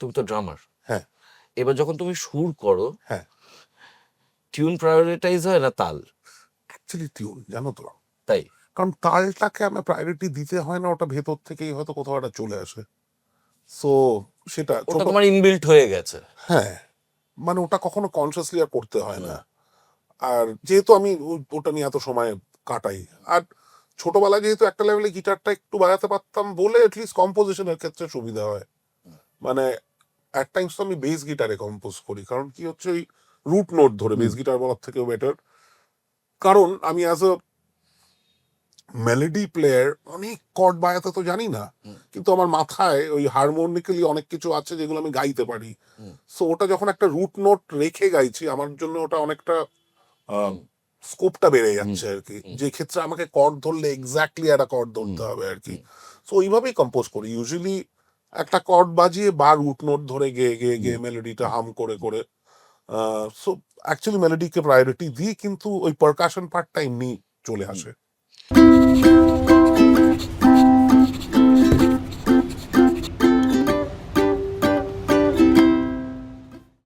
তুমি তো ড্রামার হ্যাঁ। এবার যখন তুমি সুর করো হ্যাঁ। টিউন প্রায়োরিটাইজ হয় না তাল? অ্যাকচুয়ালি টিউন জানো তো। তাই? কারণ তালটাকে আমার প্রায়োরিটি দিতে হয় না ওটা ভেতর থেকেই হয়তো কোথাও একটা চলে আসে। সো সেটা ওটা তোমার ইনবিল্ট হয়ে গেছে। হ্যাঁ। মানে ওটা কখনো কনসিয়াসলি আর করতে হয় না। আর যেহেতু আমি ওটা নিয়ে এত সময় কাটাই। আর ছোটবেলায় যেহেতু একটা লেভেলে গিটারটা একটু বাজাতে পারতাম বলে অ্যাটলিস্ট কম্পোজিশনের ক্ষেত্রে সুবিধা হয়। মানে অ্যাট টাইমস তো আমি বেস গিটারে কম্পোজ করি কারণ কি হচ্ছে ওই রুট নোট ধরে বেস গিটার বলার থেকেও বেটার কারণ আমি অ্যাজ আ মেলোডি প্লেয়ার অনেক কর্ড বাজাতে তো জানি না কিন্তু আমার মাথায় ওই হারমোনিক্যালি অনেক কিছু আছে যেগুলো আমি গাইতে পারি। সো ওটা যখন একটা রুট নোট রেখে গাইছি আমার জন্য ওটা অনেকটা স্কোপটা বেড়ে যাচ্ছে আর কি। যে ক্ষেত্রে আমাকে কর্ড ধরলে এক্স্যাক্টলি একটা কর্ড ধরতে হবে আর কি। সো ওইভাবেই কম্পোজ করি। ইউজুয়ালি একটা কর্ড বাজিয়ে বার উঠনোট নোট ধরে গেয়ে গেয়ে গেয়ে মেলোডিটা হাম করে করে সো অ্যাকচুয়ালি মেলোডিকে প্রায়োরিটি দিয়ে কিন্তু ওই পারকাশন পার্টটা এমনি চলে আসে।